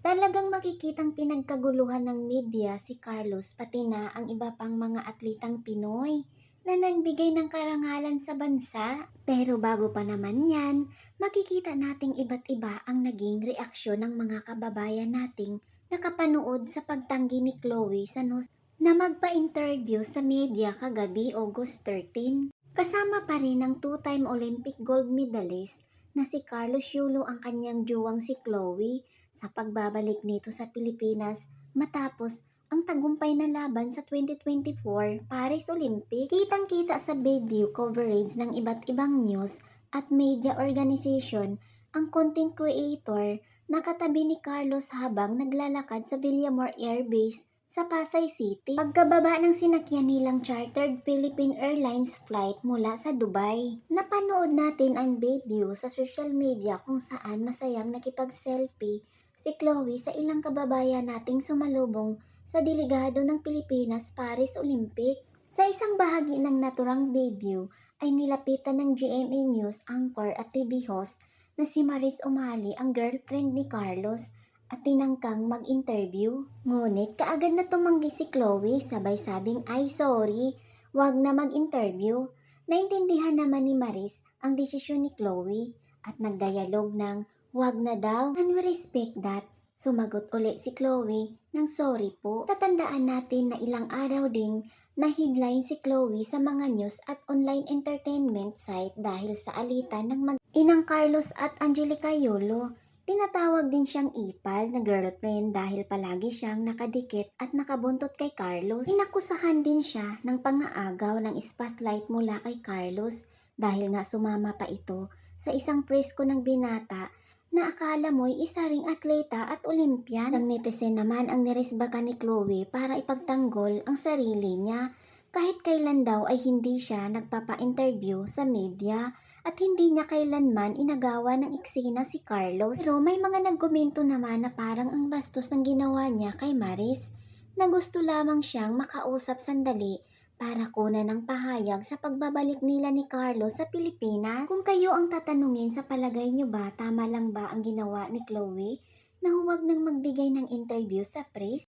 Talagang makikitang pinagkaguluhan ng media si Carlos pati na ang iba pang mga atletang Pinoy na nagbigay ng karangalan sa bansa. Pero bago pa naman yan, makikita nating iba't iba ang naging reaksyon ng mga kababayan nating nakapanood sa pagtanggi ni Chloe sa nos na magpa-interview sa media kagabi August 13. Kasama pa rin ang two-time Olympic gold medalist na si Carlos Yulo ang kanyang juwang si Chloe sa pagbabalik nito sa Pilipinas matapos ang tagumpay na laban sa 2024 Paris Olympic. Kitang-kita sa video coverage ng iba't ibang news at media organization ang content creator na katabi ni Carlos habang naglalakad sa Villamor Air Base sa Pasay City. Pagkababa ng sinakyan nilang chartered Philippine Airlines flight mula sa Dubai. Napanood natin ang video sa social media kung saan masayang nakipag-selfie si Chloe sa ilang kababayan nating sumalubong sa delegado ng Pilipinas Paris Olympics. Sa isang bahagi ng naturang video ay nilapitan ng GMA News anchor at TV host na si Maris Umali ang girlfriend ni Carlos at tinangkang mag-interview. Ngunit kaagad na tumanggi si Chloe sabay sabing ay sorry, wag na mag-interview. Naintindihan naman ni Maris ang desisyon ni Chloe at nagdialog ng wag na daw and we respect that. Sumagot uli si Chloe ng sorry po. Tatandaan natin na ilang araw ding na headline si Chloe sa mga news at online entertainment site dahil sa alitan ng mag-inang Carlos at Angelica Yolo. Tinatawag din siyang ipal na girlfriend dahil palagi siyang nakadikit at nakabuntot kay Carlos. Inakusahan din siya ng pangaagaw ng spotlight mula kay Carlos dahil nga sumama pa ito sa isang presko ng binata na akala mo'y isa ring atleta at Olympian. Ang netizen naman ang niresbakan ni Chloe para ipagtanggol ang sarili niya kahit kailan daw ay hindi siya nagpapa-interview sa media at hindi niya kailanman inagawa ng eksena si Carlos. Pero may mga nagkomento naman na parang ang bastos ng ginawa niya kay Maris na gusto lamang siyang makausap sandali para kunan ng pahayag sa pagbabalik nila ni Carlos sa Pilipinas. Kung kayo ang tatanungin sa palagay nyo ba, tama lang ba ang ginawa ni Chloe na huwag nang magbigay ng interview sa press?